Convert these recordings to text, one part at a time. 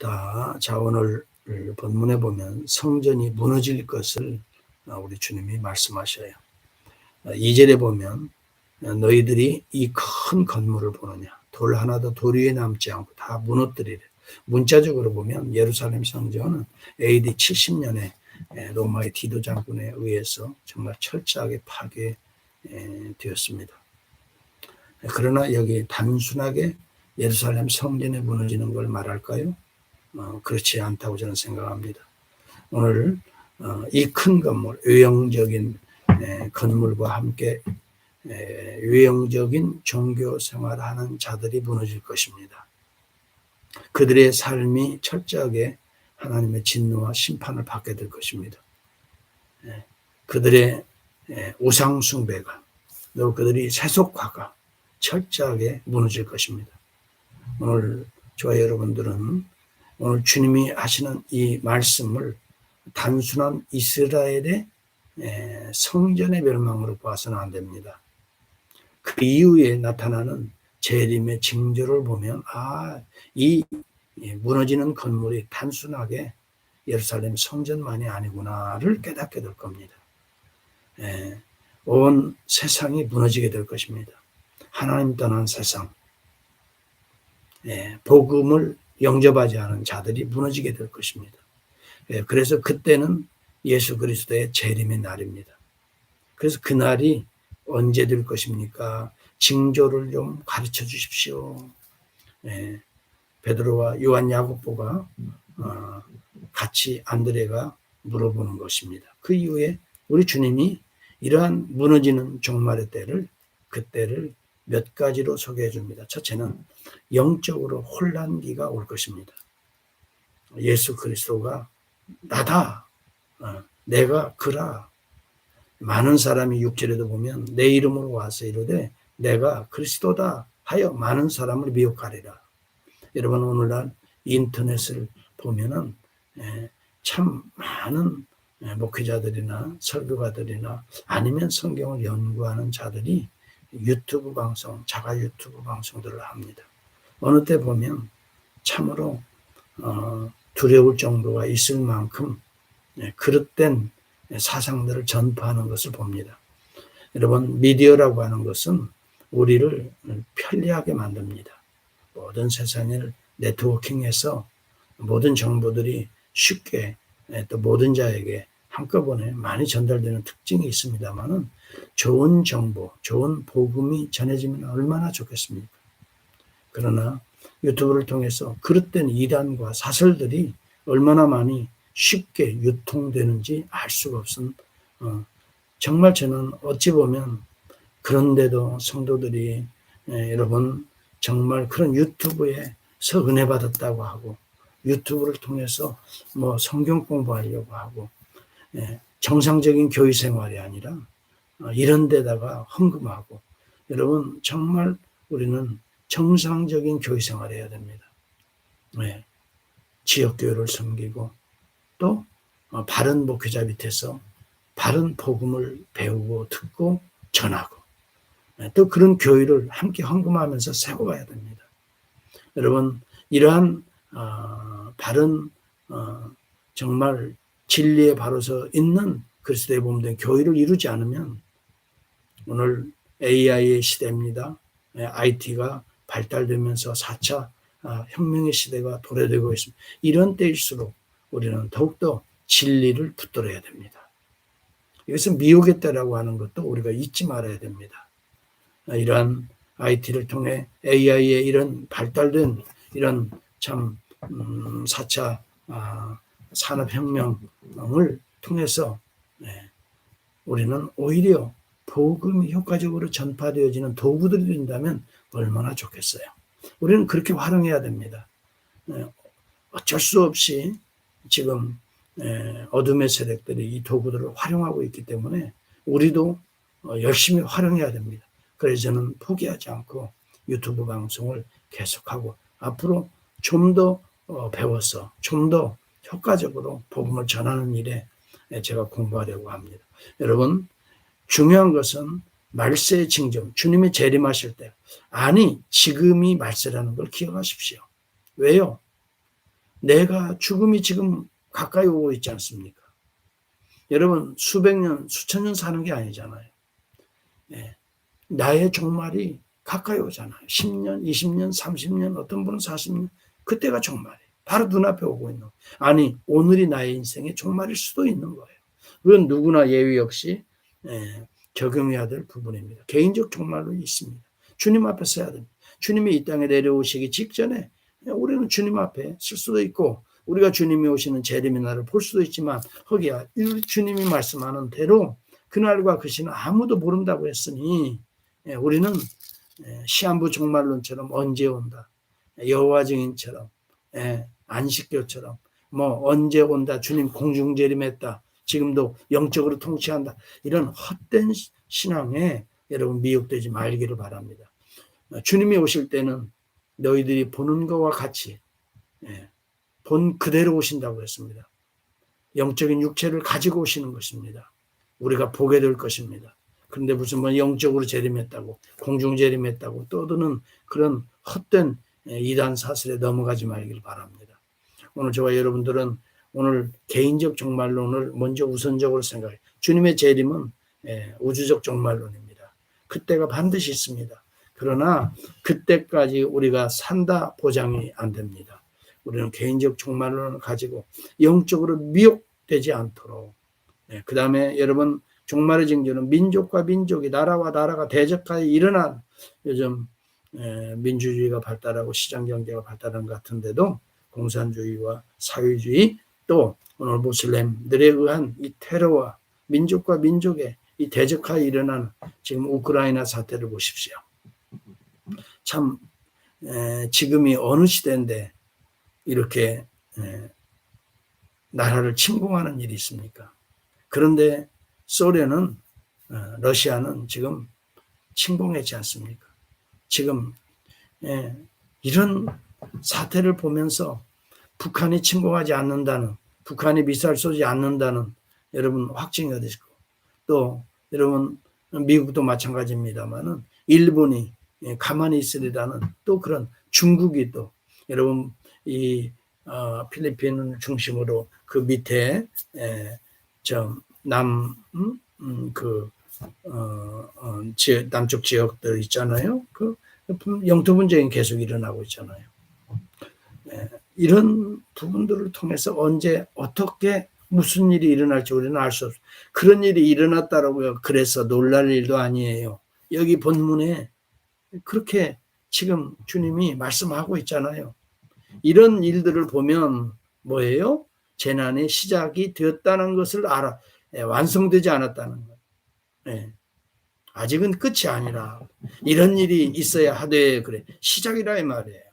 다 자원을 본문에 보면 성전이 무너질 것을 우리 주님이 말씀하셔요. 2절에 보면 너희들이 이 큰 건물을 보느냐 돌 하나도 돌 위에 남지 않고 다 무너뜨리래. 문자적으로 보면 예루살렘 성전은 AD 70년에 로마의 디도 장군에 의해서 정말 철저하게 파괴되었습니다. 그러나 여기 단순하게 예루살렘 성전이 무너지는 걸 말할까요? 어, 그렇지 않다고 저는 생각합니다. 오늘 어, 이큰 건물, 외형적인 에, 건물과 함께 에, 외형적인 종교 생활하는 자들이 무너질 것입니다. 그들의 삶이 철저하게 하나님의 진노와 심판을 받게 될 것입니다. 에, 그들의 우상 숭배가 또 그들이 세속화가 철저하게 무너질 것입니다. 오늘 저와 여러분들은 오늘 주님이 하시는 이 말씀을 단순한 이스라엘의 성전의 멸망으로 봐서는 안 됩니다. 그 이후에 나타나는 재림의 징조를 보면 아, 이 무너지는 건물이 단순하게 예루살렘 성전만이 아니구나를 깨닫게 될 겁니다. 온 세상이 무너지게 될 것입니다. 하나님 떠난 세상, 복음을 영접하지 않은 자들이 무너지게 될 것입니다. 예, 그래서 그때는 예수 그리스도의 재림의 날입니다. 그래서 그 날이 언제 될 것입니까? 징조를 좀 가르쳐 주십시오. 예, 베드로와 요한 야고보가 어, 같이 안드레가 물어보는 것입니다. 그 이후에 우리 주님이 이러한 무너지는 종말의 때를 그때를 몇 가지로 소개해 줍니다. 첫째는 영적으로 혼란기가 올 것입니다. 예수 그리스도가 나다. 어, 내가 그라. 많은 사람이 육절에도 보면 내 이름으로 와서 이르되 내가 그리스도다 하여 많은 사람을 미혹하리라. 여러분 오늘날 인터넷을 보면은 예, 참 많은 예, 목회자들이나 설교가들이나 아니면 성경을 연구하는 자들이 유튜브 방송, 자가 유튜브 방송들을 합니다. 어느 때 보면 참으로 어, 두려울 정도가 있을 만큼 예, 그릇된 사상들을 전파하는 것을 봅니다. 여러분 미디어라고 하는 것은 우리를 편리하게 만듭니다. 모든 세상을 네트워킹해서 모든 정보들이 쉽게 예, 또 모든 자에게 한꺼번에 많이 전달되는 특징이 있습니다만은 좋은 정보, 좋은 복음이 전해지면 얼마나 좋겠습니까? 그러나 유튜브를 통해서 그릇된 이단과 사설들이 얼마나 많이 쉽게 유통되는지 알 수가 없은 어, 정말 저는 어찌 보면 그런데도 성도들이 예, 여러분 정말 그런 유튜브에서 은혜 받았다고 하고 유튜브를 통해서 뭐 성경 공부하려고 하고 예, 정상적인 교회 생활이 아니라 어, 이런 데다가 헌금하고 여러분 정말 우리는 정상적인 교회 생활을 해야 됩니다. 네. 지역교회를 섬기고 또 어, 바른 목회자 밑에서 바른 복음을 배우고 듣고 전하고 네. 또 그런 교회를 함께 헌금하면서 세워가야 됩니다. 여러분 이러한 어, 바른 어, 정말 진리에 바로서 있는 그리스도의 몸된 교회를 이루지 않으면 오늘 AI의 시대입니다. IT가 발달되면서 4차 아, 혁명의 시대가 도래되고 있습니다. 이런 때일수록 우리는 더욱더 진리를 붙들어야 됩니다. 이것은 미혹의 때라고 하는 것도 우리가 잊지 말아야 됩니다. 아, 이러한 IT를 통해 AI의 이런 발달된 이런 참 4차 음, 아, 산업혁명을 통해서 네, 우리는 오히려 복음이 효과적으로 전파되어지는 도구들이 된다면 얼마나 좋겠어요. 우리는 그렇게 활용해야 됩니다. 네, 어쩔 수 없이 지금 네, 어둠의 세력들이 이 도구들을 활용하고 있기 때문에 우리도 어, 열심히 활용해야 됩니다. 그래서 저는 포기하지 않고 유튜브 방송을 계속하고 앞으로 좀더 어, 배워서 좀 더 효과적으로 복음을 전하는 일에 제가 공부하려고 합니다. 여러분 중요한 것은 말세의 징점, 주님이 재림하실 때, 아니, 지금이 말세라는 걸 기억하십시오. 왜요? 내가 죽음이 지금 가까이 오고 있지 않습니까? 여러분 수백 년, 수천 년 사는 게 아니잖아요. 네. 나의 종말이 가까이 오잖아요. 10년, 20년, 30년, 어떤 분은 40년. 그때가 종말이에요. 바로 눈앞에 오고 있는. 아니, 오늘이 나의 인생의 종말일 수도 있는 거예요. 그건 누구나 예외 예, 적용해야 될 부분입니다. 개인적 종말로 있습니다. 주님 앞에 서야 됩니다. 주님이 이 땅에 내려오시기 직전에 우리는 주님 앞에 쓸 수도 있고 우리가 주님이 오시는 재림의 날을 볼 수도 있지만 거기야 주님이 말씀하는 대로 그날과 그 시는 아무도 모른다고 했으니 예, 우리는 예, 시한부 종말론처럼 언제 온다 여호와 증인처럼 예, 안식교처럼 뭐 언제 온다 주님 공중 재림했다 지금도 영적으로 통치한다 이런 헛된 신앙에 여러분 미혹되지 말기를 바랍니다. 주님이 오실 때는 너희들이 보는 것과 같이 본 그대로 오신다고 했습니다. 영적인 육체를 가지고 오시는 것입니다. 우리가 보게 될 것입니다. 그런데 무슨 뭐 영적으로 재림했다고 공중 재림했다고 떠드는 그런 헛된 이단 사슬에 넘어가지 말길 바랍니다. 오늘 저와 여러분들은 오늘 개인적 종말론을 먼저 우선적으로 생각해. 주님의 재림은 우주적 종말론입니다. 그때가 반드시 있습니다. 그러나 그때까지 우리가 산다 보장이 안 됩니다. 우리는 개인적 종말론을 가지고 영적으로 미혹되지 않도록. 네, 그 다음에 여러분 종말의 징조는 민족과 민족이 나라와 나라가 대적하여 일어난 요즘 에, 민주주의가 발달하고 시장 경제가 발달한 것 같은데도 공산주의와 사회주의 또 오늘 무슬림들에 의한 이 테러와 민족과 민족의 이 대적하여 일어나는 지금 우크라이나 사태를 보십시오. 참 에, 지금이 어느 시대인데 이렇게 예, 나라를 침공하는 일이 있습니까? 그런데 소련은 어, 러시아는 지금 침공했지 않습니까? 지금 예, 이런 사태를 보면서 북한이 침공하지 않는다는 북한이 미사일 쏘지 않는다는 여러분 확증이 있고 또 여러분 미국도 마찬가지입니다만은 일본이 예, 가만히 있으리라는 또 그런 중국이 또 여러분 이 어, 필리핀을 중심으로 그 밑에 좀남 음, 음, 그 어, 어, 지역, 남쪽 지역들 있잖아요. 그 영토 분쟁이 계속 일어나고 있잖아요. 예, 이런 부분들을 통해서 언제 어떻게 무슨 일이 일어날지 우리는 알 수 없어. 그런 일이 일어났다라고요. 그래서 놀랄 일도 아니에요. 여기 본문에 그렇게 지금 주님이 말씀하고 있잖아요. 이런 일들을 보면 뭐예요? 재난의 시작이 되었다는 것을 알아 예, 완성되지 않았다는 것. 예. 아직은 끝이 아니라 이런 일이 있어야 하되 그래 시작이라 이 말이에요.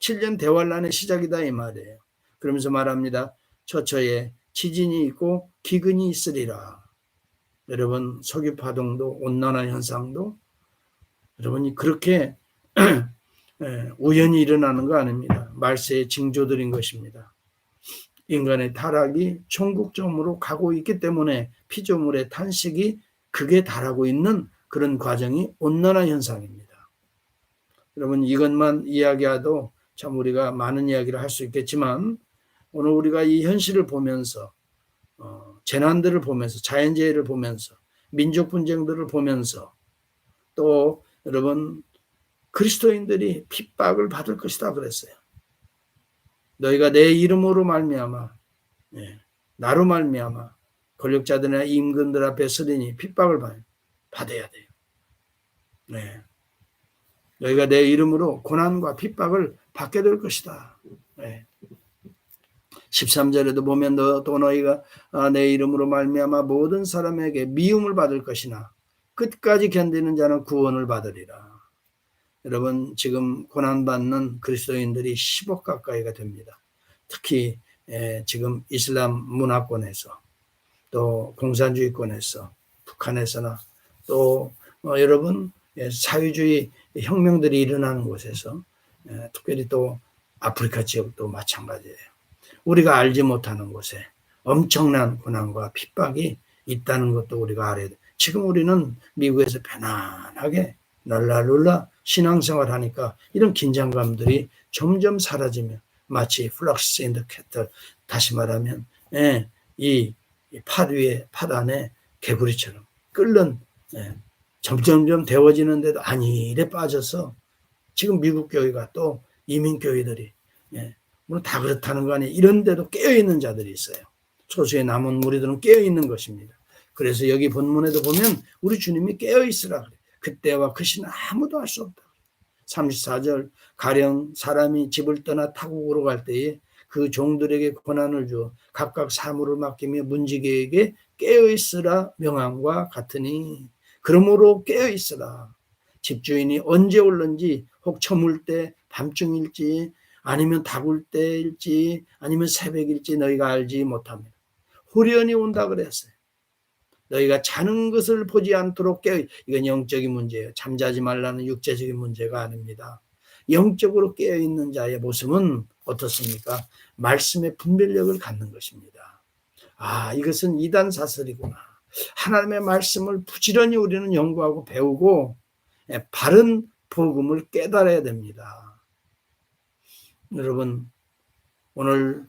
7년 대환란의 시작이다 이 말이에요. 그러면서 말합니다. 처처에 지진이 있고 기근이 있으리라. 여러분 석유 파동도 온난화 현상도 여러분이 그렇게 예, 우연히 일어나는 거 아닙니다. 말세의 징조들인 것입니다. 인간의 타락이 천국점으로 가고 있기 때문에 피조물의 탄식이 극에 달하고 있는 그런 과정이 온난화 현상입니다. 여러분 이것만 이야기해도 참 우리가 많은 이야기를 할 수 있겠지만 오늘 우리가 이 현실을 보면서 어, 재난들을 보면서 자연재해를 보면서 민족 분쟁들을 보면서 또 여러분 그리스도인들이 핍박을 받을 것이다 그랬어요. 너희가 내 이름으로 말미암아 예, 나로 말미암아 권력자들이나 임금들 앞에 서리니 핍박을 받아야 돼요. 네. 너희가 내 이름으로 고난과 핍박을 받게 될 것이다. 네. 13절에도 보면 너, 또 너희가 아, 내 이름으로 말미암아 모든 사람에게 미움을 받을 것이나 끝까지 견디는 자는 구원을 받으리라. 여러분 지금 고난받는 그리스도인들이 10억 가까이가 됩니다. 특히 지금 이슬람 문화권에서 또 공산주의권에서 북한에서나 또 어, 여러분 사회주의 혁명들이 일어나는 곳에서 특별히 또 아프리카 지역도 마찬가지예요. 우리가 알지 못하는 곳에 엄청난 고난과 핍박이 있다는 것도 우리가 알아야 돼. 지금 우리는 미국에서 편안하게 랄랄룰라 신앙생활 하니까 이런 긴장감들이 점점 사라지며 마치 플럭스 인더 캐틀 다시 말하면 예, 이, 이팥 위에 팥 안에 개구리처럼 끓는 예, 점점점 데워지는데도 안일에 빠져서 지금 미국 교회가 또 이민 교회들이 예, 물론 다 그렇다는 거 아니에요. 이런데도 깨어 있는 자들이 있어요. 소수의 남은 무리들은 깨어 있는 것입니다. 그래서 여기 본문에도 보면 우리 주님이 깨어 있으라 그래. 그때와 그 시는 아무도 알 수 없다. 34절 가령 사람이 집을 떠나 타국으로 갈 때에 그 종들에게 권한을 주어 각각 사물을 맡기며 문지기에게 깨어 있으라 명함과 같으니 그러므로 깨어 있으라 집주인이 언제 올는지 혹 저물 때 밤중일지 아니면 다굴 때일지 아니면 새벽일지 너희가 알지 못합니다. 후련히 온다 그랬어요. 너희가 자는 것을 보지 않도록 깨어 이건 영적인 문제예요. 잠자지 말라는 육체적인 문제가 아닙니다. 영적으로 깨어 있는 자의 모습은 어떻습니까? 말씀의 분별력을 갖는 것입니다. 아, 이것은 이단 사설이구나. 하나님의 말씀을 부지런히 우리는 연구하고 배우고 예, 바른 복음을 깨달아야 됩니다. 여러분, 오늘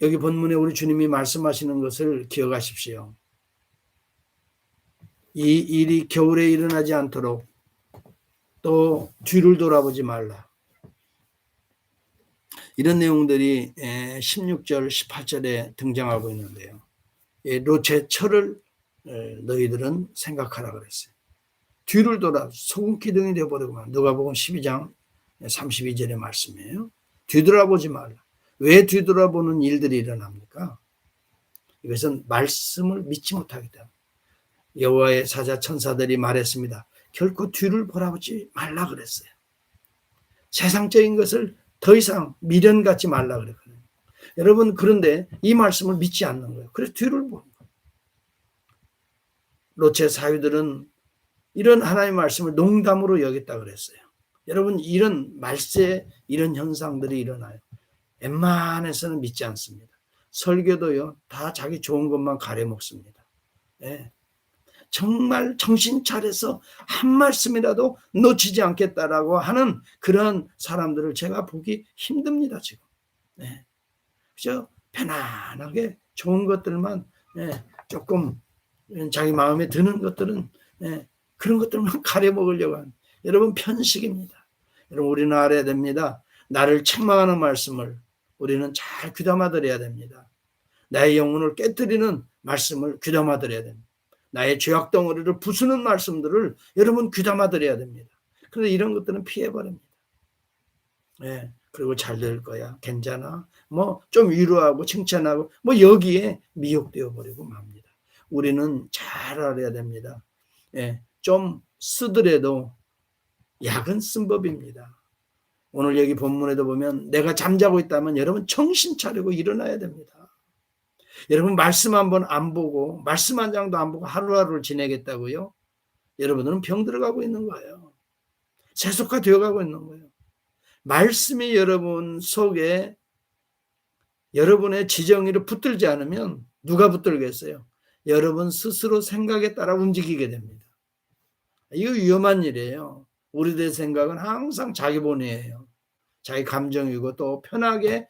여기 본문에 우리 주님이 말씀하시는 것을 기억하십시오. 이 일이 겨울에 일어나지 않도록 또 뒤를 돌아보지 말라. 이런 내용들이 16절, 18절에 등장하고 있는데요. 로체 철을 너희들은 생각하라 그랬어요. 뒤를 돌아 소금 기둥이 되어버리고만 누가복음 12장 32절의 말씀이에요. 뒤돌아보지 말라. 왜 뒤돌아보는 일들이 일어납니까? 이것은 말씀을 믿지 못하기 때문에 여호와의 사자 천사들이 말했습니다. 결코 뒤를 보라보지 말라 그랬어요. 세상적인 것을 더 이상 미련 갖지 말라 그랬거든요. 여러분 그런데 이 말씀을 믿지 않는 거예요. 그래서 뒤를 보는 거예요. 로체 사유들은 이런 하나님의 말씀을 농담으로 여겼다 그랬어요. 여러분 이런 말세 이런 현상들이 일어나요. 웬만해서는 믿지 않습니다. 설교도요 다 자기 좋은 것만 가려 먹습니다. 네. 정말 정신 차려서 한 말씀이라도 놓치지 않겠다라고 하는 그런 사람들을 제가 보기 힘듭니다 지금. 네. 그죠? 편안하게 좋은 것들만 네. 조금 자기 마음에 드는 것들은 네. 그런 것들만 가려 먹으려고 하는 여러분 편식입니다. 여러분 우리는 알아야 됩니다. 나를 책망하는 말씀을 우리는 잘 귀담아 들어야 됩니다. 나의 영혼을 깨뜨리는 말씀을 귀담아 들어야 됩니다. 나의 죄악 덩어리를 부수는 말씀들을 여러분 귀담아 들어야 됩니다. 그런데 이런 것들은 피해버립니다. 예, 그리고 잘 될 거야. 괜찮아. 뭐 좀 위로하고 칭찬하고 뭐 여기에 미혹되어 버리고 맙니다. 우리는 잘 알아야 됩니다. 예, 좀 쓰더라도 약은 쓴 법입니다. 오늘 여기 본문에도 보면 내가 잠자고 있다면 여러분 정신 차리고 일어나야 됩니다. 여러분 말씀 한 번 안 보고 말씀 한 장도 안 보고 하루하루를 지내겠다고요? 여러분들은 병 들어가고 있는 거예요. 세속화 되어가고 있는 거예요. 말씀이 여러분 속에 여러분의 지정의를 붙들지 않으면 누가 붙들겠어요? 여러분 스스로 생각에 따라 움직이게 됩니다. 이거 위험한 일이에요. 우리들의 생각은 항상 자기 본위예요. 자기 감정이고 또 편하게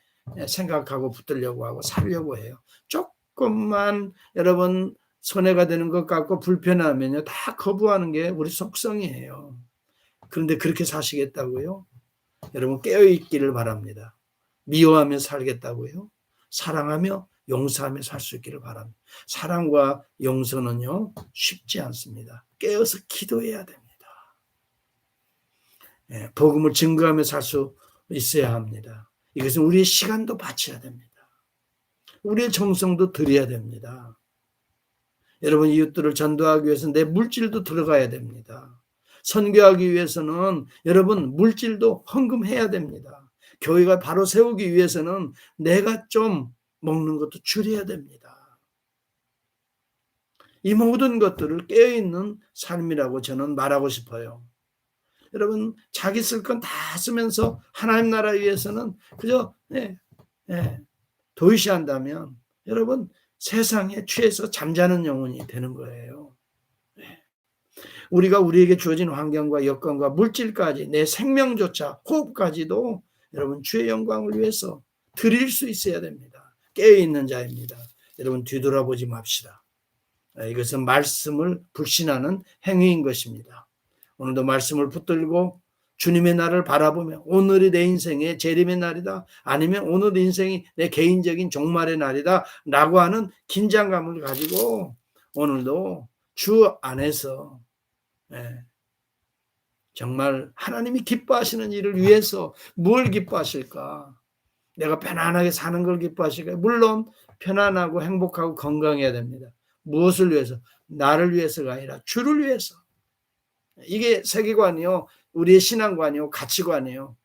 생각하고 붙들려고 하고 살려고 해요. 조금만 여러분 손해가 되는 것 같고 불편하면요. 다 거부하는 게 우리 속성이에요. 그런데 그렇게 사시겠다고요? 여러분 깨어있기를 바랍니다. 미워하며 살겠다고요? 사랑하며 용서하며 살수 있기를 바랍니다. 사랑과 용서는요, 쉽지 않습니다. 깨어서 기도해야 됩니다. 예, 복음을 증거하며 살수 있어야 합니다. 이것은 우리의 시간도 바쳐야 됩니다. 우리의 정성도 들여야 됩니다. 여러분 이웃들을 전도하기 위해서 내 물질도 들어가야 됩니다. 선교하기 위해서는 여러분 물질도 헌금해야 됩니다. 교회가 바로 세우기 위해서는 내가 좀 먹는 것도 줄여야 됩니다. 이 모든 것들을 깨어있는 삶이라고 저는 말하고 싶어요. 여러분 자기 쓸 건 다 쓰면서 하나님 나라 위해서는 그저 네, 네, 도의시한다면 여러분 세상에 취해서 잠자는 영혼이 되는 거예요. 네. 우리가 우리에게 주어진 환경과 여건과 물질까지 내 생명조차 호흡까지도 여러분 주의 영광을 위해서 드릴 수 있어야 됩니다. 깨어있는 자입니다. 여러분 뒤돌아보지 맙시다. 아, 이것은 말씀을 불신하는 행위인 것입니다. 오늘도 말씀을 붙들고 주님의 날을 바라보며 오늘이 내 인생의 재림의 날이다. 아니면 오늘 인생이 내 개인적인 종말의 날이다. 라고 하는 긴장감을 가지고 오늘도 주 안에서 예, 정말 하나님이 기뻐하시는 일을 위해서 뭘 기뻐하실까? 내가 편안하게 사는 걸 기뻐하실까? 물론 편안하고 행복하고 건강해야 됩니다. 무엇을 위해서? 나를 위해서가 아니라 주를 위해서. 이게 세계관이요. 우리의 신앙관이요. 가치관이요.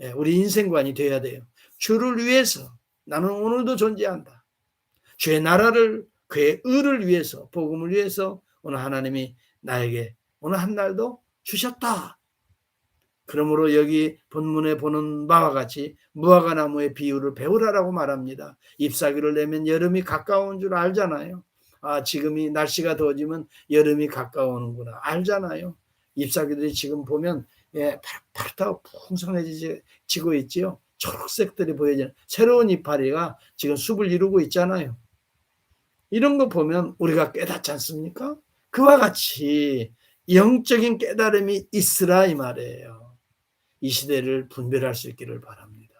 예, 우리 인생관이 돼야 돼요. 주를 위해서 나는 오늘도 존재한다. 주의 나라를 그의 의를 위해서 복음을 위해서 오늘 하나님이 나에게 오늘 한 날도 주셨다. 그러므로 여기 본문에 보는 바와 같이 무화과 나무의 비유를 배우라라고 말합니다. 잎사귀를 내면 여름이 가까운 줄 알잖아요. 아, 지금이 날씨가 더워지면 여름이 가까우는구나. 알잖아요. 잎사귀들이 지금 보면 예, 파릇파릇하고 풍성해지고 있지요. 초록색들이 보여지는 새로운 이파리가 지금 숲을 이루고 있잖아요. 이런 거 보면 우리가 깨닫지 않습니까? 그와 같이 영적인 깨달음이 있으라 이 말이에요. 이 시대를 분별할 수 있기를 바랍니다.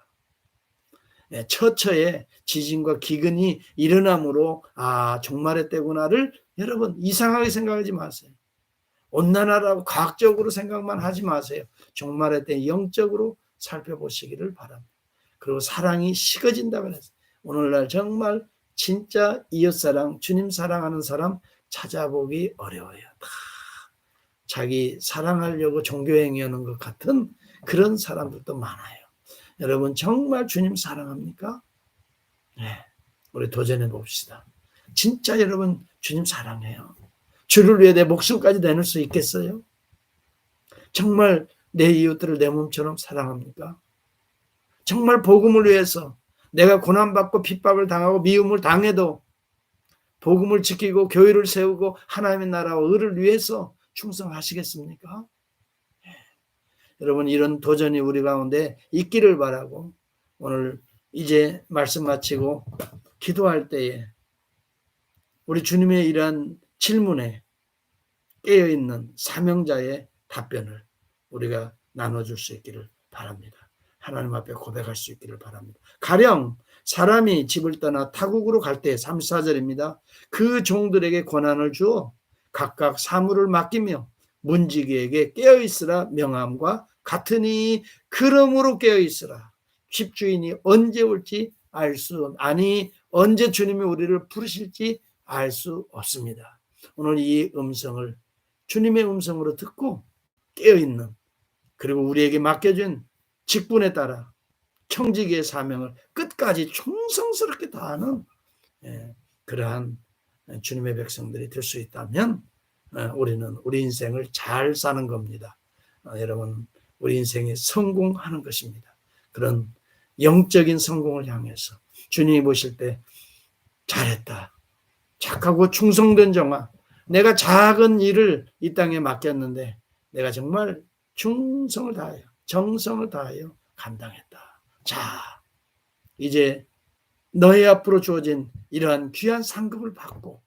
네, 처처에 지진과 기근이 일어나므로 아 종말의 때구나를 여러분 이상하게 생각하지 마세요. 온난화라고 과학적으로 생각만 하지 마세요. 종말의 때 영적으로 살펴보시기를 바랍니다. 그리고 사랑이 식어진다 그랬어요. 오늘날 정말 진짜 이웃사랑, 주님 사랑하는 사람 찾아보기 어려워요. 다 자기 사랑하려고 종교행위하는 것 같은 그런 사람들도 많아요. 여러분 정말 주님 사랑합니까? 네, 우리 도전해 봅시다. 진짜 여러분 주님 사랑해요. 주를 위해 내 목숨까지 내놓을 수 있겠어요? 정말 내 이웃들을 내 몸처럼 사랑합니까? 정말 복음을 위해서 내가 고난받고 핍박을 당하고 미움을 당해도 복음을 지키고 교회를 세우고 하나님의 나라와 의를 위해서 충성하시겠습니까? 여러분 이런 도전이 우리 가운데 있기를 바라고 오늘 이제 말씀 마치고 기도할 때에 우리 주님의 이러한 질문에 깨어 있는 사명자의 답변을 우리가 나눠줄 수 있기를 바랍니다. 하나님 앞에 고백할 수 있기를 바랍니다. 가령 사람이 집을 떠나 타국으로 갈 때 34절입니다. 그 종들에게 권한을 주어 각각 사물을 맡기며 문지기에게 깨어 있으라 명함과 같으니 그러므로 깨어 있으라. 집주인이 언제 올지 알 수 아니 언제 주님이 우리를 부르실지 알 수 없습니다. 오늘 이 음성을 주님의 음성으로 듣고 깨어 있는 그리고 우리에게 맡겨진 직분에 따라 청지기의 사명을 끝까지 충성스럽게 다하는 예, 그러한 주님의 백성들이 될 수 있다면 어, 우리는 우리 인생을 잘 사는 겁니다. 어, 여러분 우리 인생에 성공하는 것입니다. 그런 영적인 성공을 향해서 주님이 보실 때 잘했다. 착하고 충성된 정화. 내가 작은 일을 이 땅에 맡겼는데 내가 정말 충성을 다하여 정성을 다하여 감당했다. 자, 이제 너희 앞으로 주어진 이러한 귀한 상급을 받고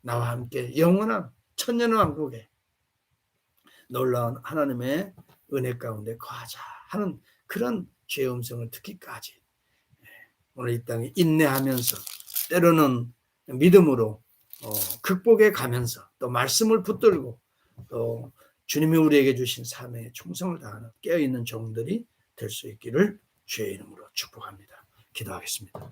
나와 함께 영원한 천년 왕국에 놀라운 하나님의 은혜 가운데 거하자 하는 그런 죄의 음성을 듣기까지 예, 오늘 이 땅에 인내하면서 때로는 믿음으로 어, 극복해 가면서 또 말씀을 붙들고 또 주님이 우리에게 주신 삶에 충성을 다하는 깨어있는 종들이 될 수 있기를 주의 이름으로 축복합니다. 기도하겠습니다.